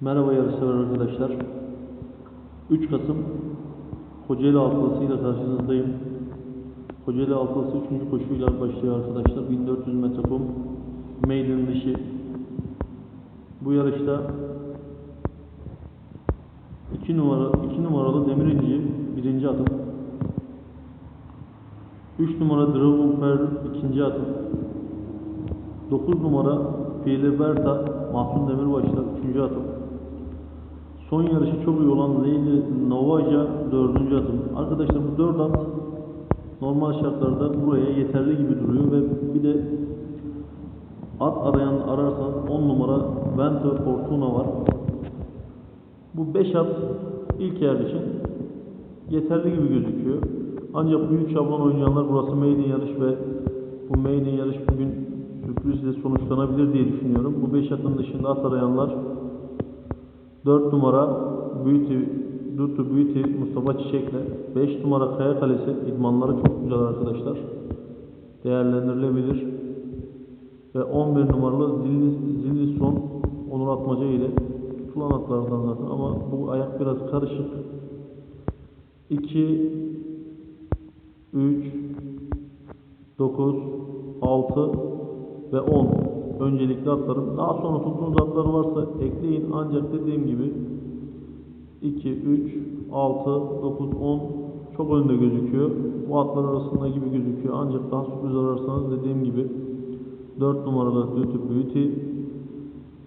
Merhaba yarışsever arkadaşlar. 3 Kasım Kocaeli Altılısı ile karşınızdayım. Kocaeli Altılısı 3. koşuyla başlıyor arkadaşlar. 1400 metre kum. Maiden dişi. Bu yarışta 2 numara 2 numaralı Demir İnci birinci atım. 3 numara Dragon Pearl ikinci atım. 9 numara Filiberta Mahsun Demirbaş'la 3. atım. Son yarışı çok iyi olan Lady Novaja 4. atım. Arkadaşlar bu 4 at normal şartlarda buraya yeterli gibi duruyor ve bir de at arayan ararsan 10 numara Vento Fortuna var. Bu 5 at ilk yer için yeterli gibi gözüküyor. Ancak büyük şablon oynayanlar burası maiden yarış ve bu maiden yarış bugün sürprizle sonuçlanabilir diye düşünüyorum. Bu 5 atın dışında at arayanlar 4 numara Beauty, Dutu Beauty Mustafa Çiçek'le 5 numara Kaya Kalesi idmanları çok güzel arkadaşlar. Değerlendirilebilir. Ve 11 numaralı Zilli, Zilli Son Onur Atmaca ile tutulan atlardan zaten ama bu ayak biraz karışık. 2 3 9 6 ve 10 öncelikli atlarım. Daha sonra tuttuğunuz atlar varsa ekleyin. Ancak dediğim gibi 2, 3, 6, 9, 10 çok önde gözüküyor. Bu atlar arasında gibi gözüküyor. Ancak daha sürpriz ararsanız dediğim gibi 4 numaralı Beauty Beauty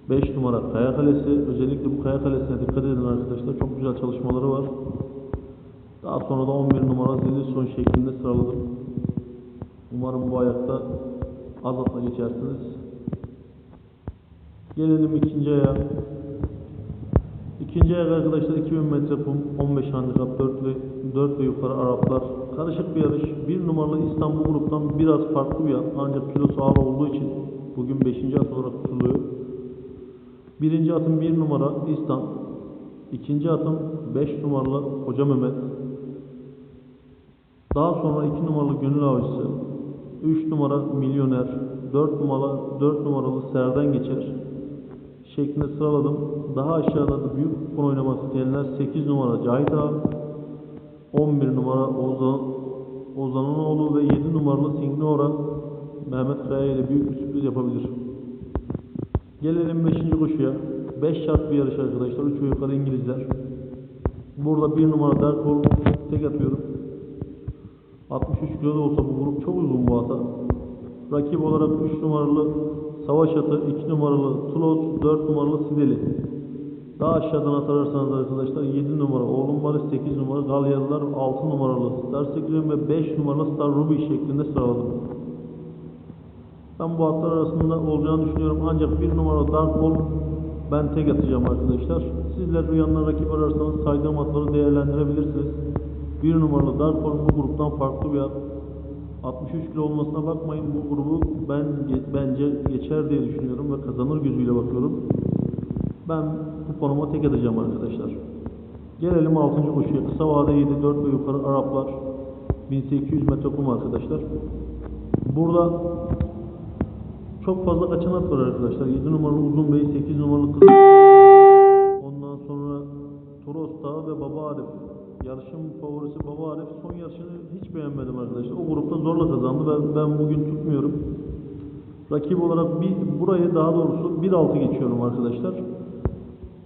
5 numara Kaya Kalesi. Özellikle bu Kaya Kalesi'ne dikkat edin arkadaşlar. Çok güzel çalışmaları var. Daha sonra da 11 numara zili son şeklinde sıraladım. Umarım bu ayakta az atla geçersiniz. Gelelim ikinci aya. İkinci ayak arkadaşlar 2000 metre kum, 15 handikap, 4 ve 4 ve yukarı Araplar. Karışık bir yarış. Bir numaralı İstanbul gruptan biraz farklı bir. Ancak kilosu ağır olduğu için bugün 5. at olarak tutuluyor. Birinci atım 1 numara İstan. İkinci atım 5 numaralı Hoca Mehmet. Daha sonra 2 numaralı Gönül Avcısı. 3 numara Milyoner. 4 numaralı 4 numaralı Serden Geçer şeklinde sıraladım. Daha aşağıda da büyük kupon oynamak isteyenler 8 numara Cahit Ağa, 11 numara Ozan, Ozan'ın oğlu ve 7 numaralı Signora Mehmet Kaya ile büyük bir sürpriz yapabilir. Gelelim 5. koşuya. 5 şart bir yarış arkadaşlar. 3 ve yukarı İngilizler. Burada 1 numara Horse tek atıyorum. 63 kilo da olsa bu grup çok uygun bu ata. Rakip olarak 3 numaralı Savaş atı, 2 numaralı Tulos, 4 numaralı Sideli. Daha aşağıdan atarsanız arkadaşlar 7 numara Oğlum Barış, 8 numara Galyalılar, 6 numaralı Star Secret ve 5 numaralı Star Ruby şeklinde sıraladım. Ben bu atlar arasında olacağını düşünüyorum ancak 1 numaralı Dark Ball ben tek atacağım arkadaşlar. Sizler rüyanlar rakip ararsanız saydığım atları değerlendirebilirsiniz. 1 numaralı Dark Ball bu gruptan farklı bir at. 63 kilo olmasına bakmayın bu grubu ben bence geçer diye düşünüyorum ve kazanır gözüyle bakıyorum. Ben kuponuma tek atacağım arkadaşlar. Gelelim 6. koşuya. Kısa vade 7, 4 ve yukarı Araplar. 1800 metre kum arkadaşlar. Burada çok fazla kaçan at var arkadaşlar. 7 numaralı Uzun Bey, 8 numaralı Kız. Ondan sonra Toros Dağı ve Baba Arif. Yarışın favorisi Baba Arif. Son yarışını hiç beğenmedim arkadaşlar. O grupta zorla kazandı. Ben, ben bugün tutmuyorum. Rakip olarak bir, burayı daha doğrusu 1.6 geçiyorum arkadaşlar.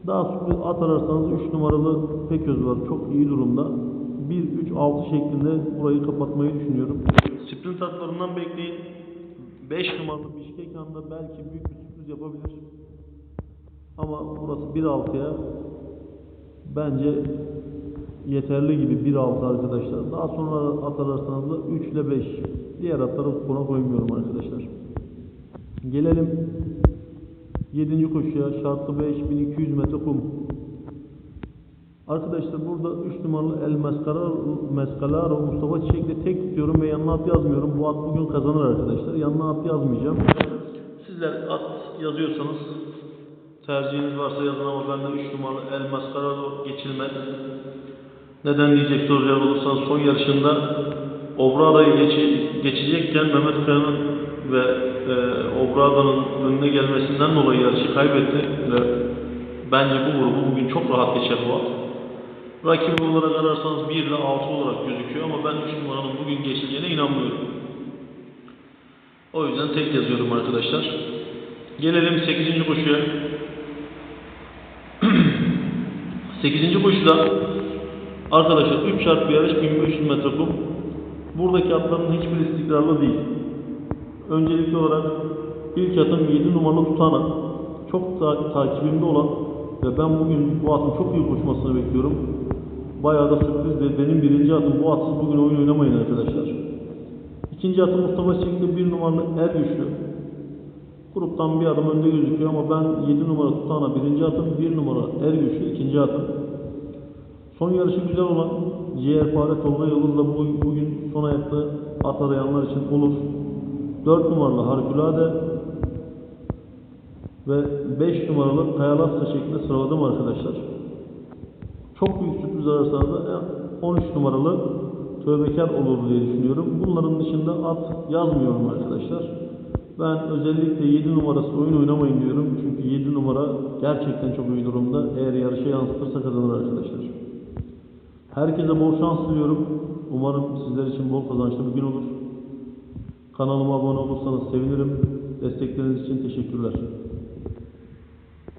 Daha sürpriz at ararsanız 3 numaralı Peköz var. Çok iyi durumda. 1-3-6 şeklinde burayı kapatmayı düşünüyorum. Sprint atlarından bekleyin. 5 numaralı Bişkek Han'da belki büyük bir sürpriz yapabilir. Ama burası 1.6'ya bence yeterli gibi 1.6 arkadaşlar. Daha sonra at ararsanız da 3 ile 5. Diğer atları buna koymuyorum arkadaşlar. Gelelim 7. koşuya. Şartlı 5 1200 metre kum. Arkadaşlar burada 3 numaralı El Mescalaro Mustafa Çiçek'le tek tutuyorum ve yanına at yazmıyorum. Bu at bugün kazanır arkadaşlar. Yanına at yazmayacağım. Sizler at yazıyorsanız tercihiniz varsa yazın ama ben de 3 numaralı El Mescalaro geçilmez. Neden diyecek soracak olursanız son yarışında Obrada'yı geçi, geçecekken Mehmet Kaya'nın ve e, Obrada'nın önüne gelmesinden dolayı yarışı kaybetti ve Bence bu grubu bugün çok rahat geçer bu at. Rakibi olarak ararsanız 1 ile 6 olarak gözüküyor ama ben 3 numaranın bugün geçeceğine inanmıyorum. O yüzden tek yazıyorum arkadaşlar. Gelelim 8. koşuya. 8. koşuda arkadaşlar 3 çarpı yarış 1500 metre kum. Buradaki atların hiçbir istikrarlı değil. Öncelikli olarak ilk atım 7 numaralı tutana çok ta- takibimde olan ve ben bugün bu atın çok iyi koşmasını bekliyorum. Bayağı da sürpriz ve benim birinci atım bu atsız bugün oyun oynamayın arkadaşlar. İkinci atım Mustafa Çelik'te bir numaralı er güçlü. Gruptan bir adım önde gözüküyor ama ben 7 numara tutana birinci atım, 1 numara er güçlü ikinci atım. Son yarışı güzel olan Ciğerpare Tolga Yıldız bugün son ayakta at arayanlar için olur. 4 numaralı Harikulade ve 5 numaralı Kayalasya şeklinde sıraladım arkadaşlar. Çok büyük sürpriz ararsanız da 13 numaralı Tövbekar olur diye düşünüyorum. Bunların dışında at yazmıyorum arkadaşlar. Ben özellikle 7 numarası oyun oynamayın diyorum. Çünkü 7 numara gerçekten çok iyi durumda. Eğer yarışa yansıtırsa kazanır arkadaşlar. Herkese bol şans diliyorum. Umarım sizler için bol kazançlı bir gün olur. Kanalıma abone olursanız sevinirim. Destekleriniz için teşekkürler.